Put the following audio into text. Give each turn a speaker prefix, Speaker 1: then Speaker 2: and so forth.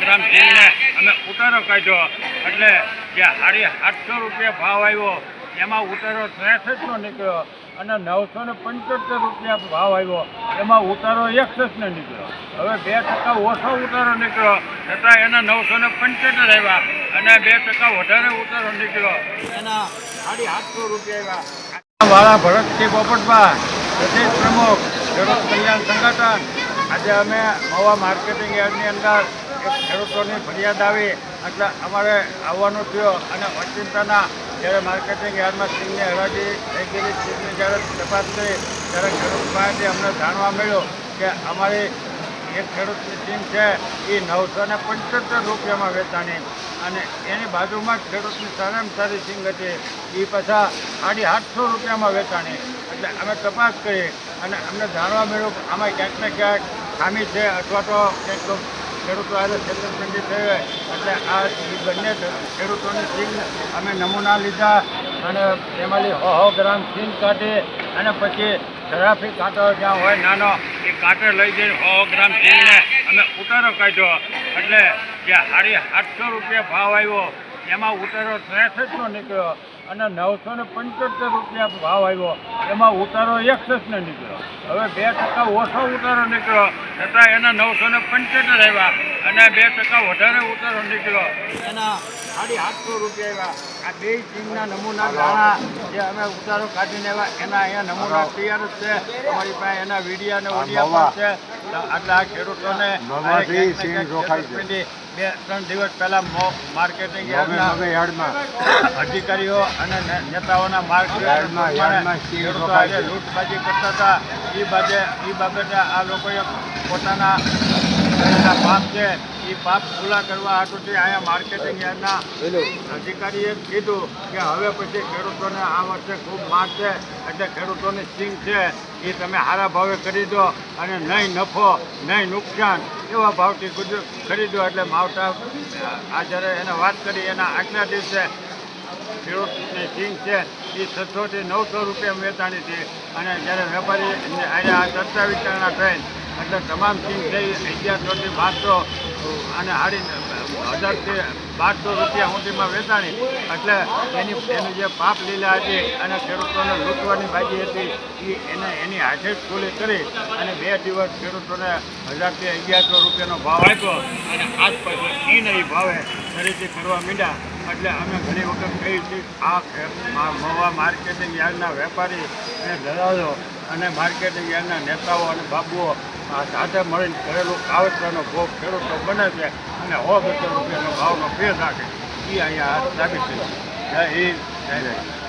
Speaker 1: ગ્રામ અમે ઉતારો કાઢ્યો. એટલે જે હાડી આઠસો રૂપિયા ભાવ આવ્યો. એમાં ઉતારો ત્રેસઠનો નીકળ્યો અને નવસો ને પંચોતેર રૂપિયા ભાવ આવ્યો. એમાં ઉતારો એકસઠને નીકળ્યો. હવે બે ટકા ઓછો ઉતારો નીકળ્યો. છતાં એના નવસો ને પંચોતેર આવ્યા અને બે ટકા વધારે ઉતારો નીકળ્યો. એના સાડી આઠસો રૂપિયા આવ્યા. વાળા ભરતસિંહ પોપટભા પ્રદેશ પ્રમુખ, ખેડૂત કલ્યાણ સંગઠન. આજે અમે નવા માર્કેટિંગ યાર્ડની અંદર ખેડૂતોની ફરિયાદ આવી. એટલે અમારે આવવાનું થયું અને અચિંતાના જ્યારે માર્કેટિંગ યાર્ડમાં સિંહની હરાજી થઈ ગયેલી સિંહની જ્યારે તપાસ કરી, ત્યારે ખેડૂત પાસેથી અમને જાણવા મળ્યું કે અમારી એક ખેડૂતની સિંગ છે, એ નવસો ને પંચોતેર રૂપિયામાં વેચાણી. અને એની બાજુમાં જ ખેડૂતની સારામાં સારી સિંગ હતી, એ પાછા સાડી આઠસો રૂપિયામાં વેચાણી. એટલે અમે તપાસ કરી અને અમને જાણવા મળ્યું કે આમાં ક્યાંક ને ક્યાંક ખામી છે અથવા તો ક્યાંક ખેડૂતો આજે છેતરપિંડી થઈ હોય એટલે આ બંને ખેડૂતોની સીન અમે નમૂના લીધા અને એમાંથી હો હો ગ્રામ સીન કાઢી અને પછી ટ્રાફિક કાંટો જ્યાં હોય નાનો, એ કાંટે લઈ જઈને હો હો ગ્રામ સીનને અમે ઉતારો કાઢ્યો. એટલે જે સાડી આઠસો રૂપિયા ભાવ આવ્યો, એમાં ઉતારો ત્રેસઠનો નીકળ્યો. અને નવસો ને પંચોતેર રૂપિયા ભાવ આવ્યો. એમાં ઉતારો એકસઠને નીકળ્યો. હવે બે ટકા ઓછો ઉતારો નીકળ્યો. છતાં એના નવસો ને પંચોતેર આવ્યા અને બે ટકા વધારે ઉતારો નીકળ્યો. એના સાડી આઠસો રૂપિયા આવ્યા. આ બે ચીનના નમૂના દાણા જે અમે ઉતારો કાઢીને આવ્યા એના અહીંયા નમૂના તૈયાર જ છે. અમારી પાસે એના વીડિયા અને ઓડિયા પણ છે. આટલા ખેડૂતોને બે ત્રણ દિવસ પહેલા માર્કેટિંગ અધિકારીઓ અને નેતાઓના ખેડૂતો આજે લૂંટબાજી કરતા હતા. એ બાબતે એ બાબતે આ લોકોએ પોતાના કરેલા પાપ છે એ પાપ ખુલ્લા કરવા હાટુથી અહીંયા માર્કેટિંગ યાર્ડના અધિકારીએ કીધું કે હવે પછી ખેડૂતોને આ વર્ષે ખૂબ માર છે એટલે ખેડૂતોની સિંગ છે એ તમે સારા ભાવે ખરીદો અને નહીં નફો નહીં નુકસાન એવા ભાવથી ખરીદો એટલે માવટા આ જ્યારે એને વાત કરી એના આગલા દિવસે ખેડૂતની સિંગ છે એ છસોથી નવસો રૂપિયા વેચાણી હતી અને જ્યારે વેપારી આ ચર્ચા વિચારણા થઈ એટલે તમામ સિંગ થઈ અગિયારસોથી બારસો અને હાડી હજારથી બારસો રૂપિયા સુધીમાં વેચાણી. એટલે એની, એનું જે પાપ લીલા હતી અને ખેડૂતોને લૂંટવાની બાજી હતી એ એને, એની હાથે જ કરી અને બે દિવસ ખેડૂતોને હજારથી અગિયારસો રૂપિયાનો ભાવ આપ્યો અને આજ પછી એ નહીં ભાવે, ખરીદી કરવા માંડ્યા. એટલે અમે ઘણી વખત કહી છીએ આ મહુવા માર્કેટિંગ યાર્ડના વેપારી અને દલાલો અને માર્કેટિંગ યાર્ડના નેતાઓ અને બાબુઓ આ સાથે મળીને કરેલો કાવતરાનો ભોગ ખેડૂતો બને છે અને સો રૂપિયાનો ભાવનો ફેર રાખે. એ અહીંયા સાબિત થયું જય હિન્દ, જય